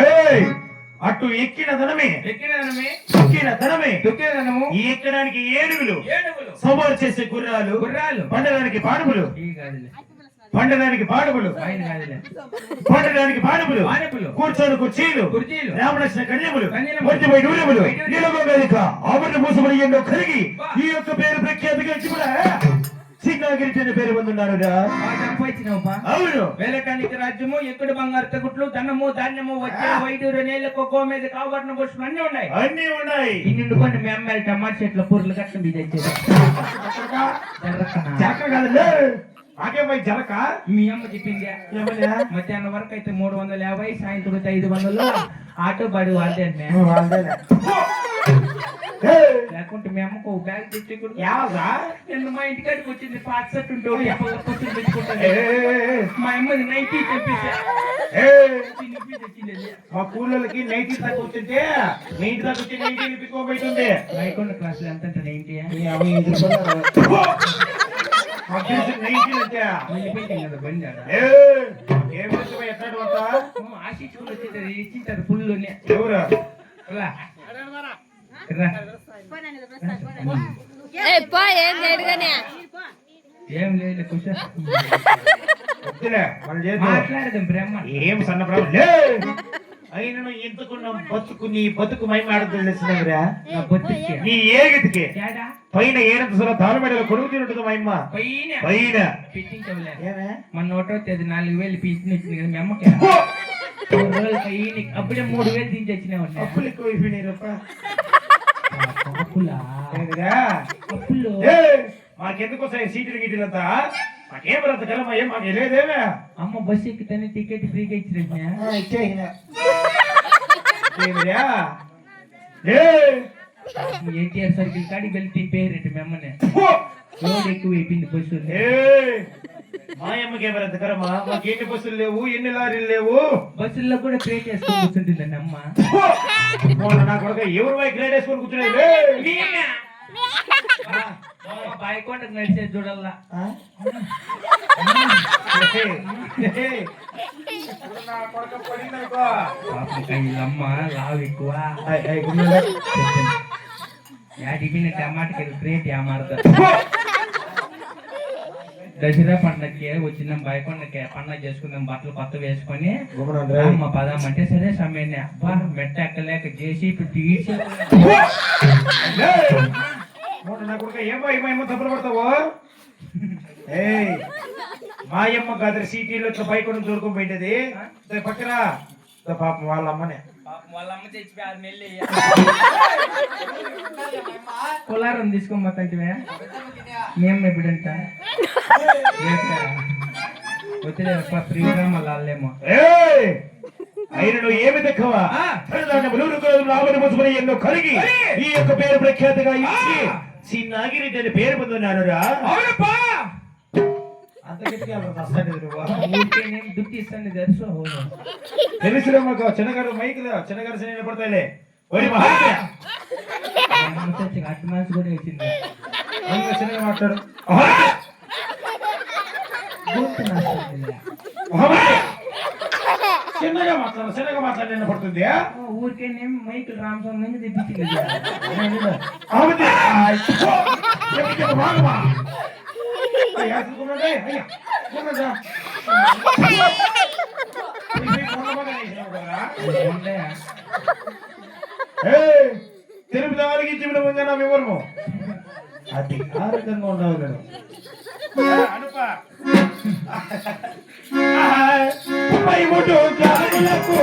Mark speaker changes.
Speaker 1: ఏయ్! అటు ఎక్కిన ధనమే
Speaker 2: ఎక్కినదనమే
Speaker 1: ఎక్కిన ధనమే
Speaker 2: దుఃఖేదనము
Speaker 1: ఈ ఎక్కడానికి ఏనుగులు
Speaker 2: ఏనుగులు
Speaker 1: సవారు చేసే గుర్రాలు
Speaker 2: గుర్రాలు
Speaker 1: పండడానికి పాడుపులు పండడానికి పాడుపులు పండడానికి పాడుపులు కూర్చొని కుర్చీలు
Speaker 2: కుర్చీలు
Speaker 1: రామలక్ష్మ కన్యములు. వంటిపై నూనెములు. నిలవగలిక ఆవిడ మూసములు ఎన్నో కలిగి. ఈ యొక్క పేరు ప్రఖ్యాతిగా కూడా పొందున్నాడు
Speaker 2: బాగా సంపాదించినావుపా
Speaker 1: అవును.
Speaker 2: వేలకానికి రాజ్యము ఎక్కడు బంగారు తగుట్లు ధనము ధాన్యము వచ్చే వైద్యుడు నేల కొక్కో మీద కావరణ పుష్పం అన్ని ఉన్నాయి.
Speaker 1: అన్ని ఉన్నాయి.
Speaker 2: ఈ నిండుకొని మీ అమ్మాయి టమాటా చెట్ల పూర్లు కట్ట మీద
Speaker 1: పోయి జలక
Speaker 2: మీ అమ్మ చెప్పింది? మధ్యాహ్నం వరకు అయితే మూడు వందల యాభై సాయంత్రం అయితే ఐదు వందలు. ఆటో బడి వాళ్ళే. లేకుంటే మీ అమ్మకు ఒక బ్యాగ్ తెచ్చి
Speaker 1: యావరా?
Speaker 2: నిన్న మా ఇంటికాడికి వచ్చింది పాత సెట్ ఉంటే కూర్చొని మా అమ్మది నైటీ తెచ్చింది
Speaker 1: మా కూలోళ్ళకి నైటీ వచ్చింటే మీ ఇంటి వచ్చి నైటీ నిలుపుకోబోతుంది
Speaker 2: రైకొండ క్లాసులు ఎంత అంటే. నైటీ అమ్మ, ఆశించుకుని వచ్చేది ఇచ్చింటారు ఫుల్
Speaker 1: ఎవరు?
Speaker 3: ఏ లేడుగానే
Speaker 2: లేదు
Speaker 1: సన్న అయినను ఎంతకున్నాం బతుకు నీ బతుకు మైమాడదు తెలిసినవరా
Speaker 2: నా
Speaker 1: ఏగతికి. పైన తాళమెడలో కొడుకు తింటుంది మా అమ్మ
Speaker 2: పైన.
Speaker 1: పైన.
Speaker 2: పెట్టించవలే.
Speaker 1: ఏమే?
Speaker 2: మన నోటో తేదీ నాలుగు వేలు పీచిన ఇచ్చింది కదా మీ అమ్మకి. మూడు రోజులు పైన. అప్పుడే మూడు వేలు దించొచ్చినావు
Speaker 1: అప్పులు ఎక్కువ అయిపోయినాయి
Speaker 2: అప్పులా అప్పులు
Speaker 1: మాకెందుకు వస్తాయి సీట్లు గీటీలు అంతా మాకేం బ్రత కలమయ్యా మాకు లేదేమే
Speaker 2: అమ్మ బస్సు ఎక్కితేనే టికెట్ ఫ్రీగా ఇచ్చిన
Speaker 1: ఏమిరా? లే!
Speaker 2: ఎన్టీఆర్ సర్కిల్ కాడికి వెళ్ళి తిప్పేరేంటి మీ అమ్మని
Speaker 1: పో!
Speaker 2: రోడ్ ఎక్కువ అయిపోయింది బస్సు
Speaker 1: ఏయ్! మా అమ్మకి ఏమరంత కరమా? మాకు ఎన్ని బస్సులు లేవు? ఎన్ని లారీలు లేవు?
Speaker 2: బస్సుల్లో కూడా పే చేసుకుని కూర్చుంటుందండి అమ్మ!
Speaker 1: మొన్న నా కొడుకు ఎవరు పోయి గ్రేడ్ వేసుకొని కూర్చున్నాయి లే!
Speaker 2: బాయికొండకు నడిచేది చూడల్లా. అమ్మ లావు ఎక్కువ.
Speaker 1: గుమ్మలే.
Speaker 2: యాడిపిన టమాటకి రేట్ ఏమారదు
Speaker 1: పో!
Speaker 2: దసరా పండగకి వచ్చినాం బాయకొండకి పండగ చేసుకుందాం బట్టలు కొత్త వేసుకొని. అమ్మ పదం అంటే సరే సమయాన్ని. అబ్బా మెట్ట ఎక్కలేక చేసి
Speaker 1: మాయమ్మ కాదు సిటీలో బైక్ దొరుకుని పోయింటది పక్కన. పాపం వాళ్ళ అమ్మనే.
Speaker 2: వాళ్ళ అమ్మ తెచ్చి ఆరు నెల్లి కులారం తీసుకోమంటే మేము ఎప్పుడంట? వచ్చిలే ప్రియురామ లాలేమో
Speaker 1: ఏయ్! అయినను ఏమి. రావణ ముసుమని ఎన్నో కలిగి ఈ యొక్క పేరు ప్రఖ్యాతిగా ఇచ్చి
Speaker 2: ఆ.
Speaker 1: చిన్నాగిరెడ్డి అని పేరు పొందున్నాను రా మాకు చిన్నగారు మైకులు చిన్నగారు సినిమా పడతాయిలే ఒరి మహాత్య
Speaker 2: అటు మనసు కూడా గొంతు నాశనం.
Speaker 1: మహాత్య చిన్నగా మాట్లాడు చిన్నగా మాట్లాడి నిన్న పడుతుంది
Speaker 2: ఆ, ఊరికేనేం మైకులు రామస్వామి నుంచి తెప్పించింది.
Speaker 1: మహాత్య చెప్పి మాగమా అయ్యా చూడండి అయ్యా చూడండి తెలుపు దానికి జీవన ముందు వివరము అది ఆ రకంగా ఉండవు నేను అనుప ముప్పై మూడు గ్రాములకు